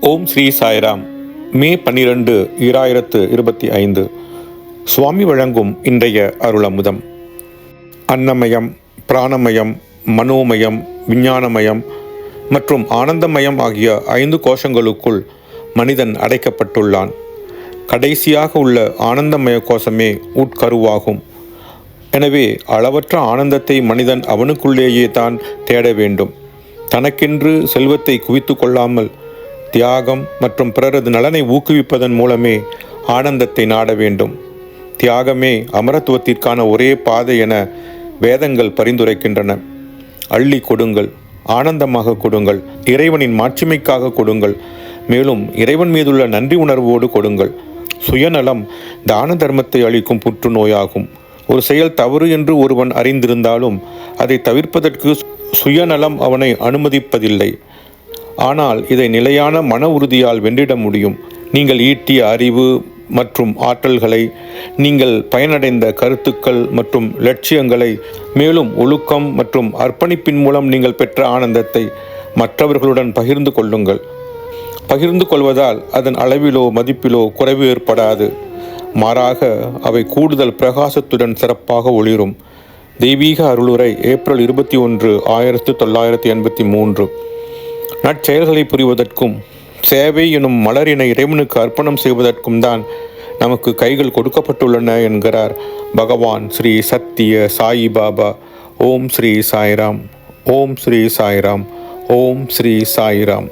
ஓம் ஸ்ரீ சாய்ராம். மே பன்னிரண்டு ஈராயிரத்து இருபத்தி ஐந்து. சுவாமி வழங்கும் இன்றைய அருளமுதம். அன்னமயம் பிராணமயம் மனோமயம் விஞ்ஞானமயம் மற்றும் ஆனந்தமயம் ஆகிய ஐந்து கோஷங்களுக்குள் மனிதன் அடைக்கப்பட்டுள்ளான். கடைசியாக உள்ள ஆனந்தமய கோஷமே உட்கருவாகும். எனவே அளவற்ற ஆனந்தத்தை மனிதன் அவனுக்குள்ளேயே தான் தேட வேண்டும். தனக்கென்று செல்வத்தை குவித்து கொள்ளாமல் தியாகம் மற்றும் பிறரது நலனை ஊக்குவிப்பதன் மூலமே ஆனந்தத்தை நாட வேண்டும். தியாகமே அமரத்துவத்திற்கான ஒரே பாதை என வேதங்கள் பரிந்துரைக்கின்றன. அள்ளி கொடுங்கள் ஆனந்தமாக கொடுங்கள் இறைவனின் மாட்சிமைக்காக கொடுங்கள் மேலும் இறைவன் மீதுள்ள நன்றி உணர்வோடு கொடுங்கள். சுயநலம் தான தர்மத்தை அளிக்கும் புற்றுநோயாகும். ஒரு செயல் தவறு என்று ஒருவன் அறிந்திருந்தாலும் அதை தவிர்ப்பதற்கு சுயநலம் அவனை அனுமதிப்பதில்லை. ஆனால் இதை நிலையான மன உறுதியால் வென்றிட முடியும். நீங்கள் ஈட்டிய அறிவு மற்றும் ஆற்றல்களை நீங்கள் பயனடைந்த கருத்துக்கள் மற்றும் லட்சியங்களை மேலும் ஒழுக்கம் மற்றும் அர்ப்பணிப்பின் மூலம் நீங்கள் பெற்ற ஆனந்தத்தை மற்றவர்களுடன் பகிர்ந்து கொள்ளுங்கள். பகிர்ந்து கொள்வதால் அதன் அளவிலோ மதிப்பிலோ குறைவு ஏற்படாது. மாறாக அவை கூடுதல் பிரகாசத்துடன் சிறப்பாக ஒளிரும். தெய்வீக அருளுரை ஏப்ரல் இருபத்தி ஒன்று ஆயிரத்தி தொள்ளாயிரத்தி எண்பத்தி மூன்று. நற்செயல்களை புரிவதற்கும் சேவை எனும் மலரினை இறைவனுக்கு அர்ப்பணம் செய்வதற்கும் தான் நமக்கு கைகள் கொடுக்கப்பட்டுள்ளன என்கிறார் பகவான் ஸ்ரீ சத்திய சாயி பாபா. ஓம் ஸ்ரீ சாய்ராம். ஓம் ஸ்ரீ சாய்ராம். ஓம் ஸ்ரீ சாய்ராம்.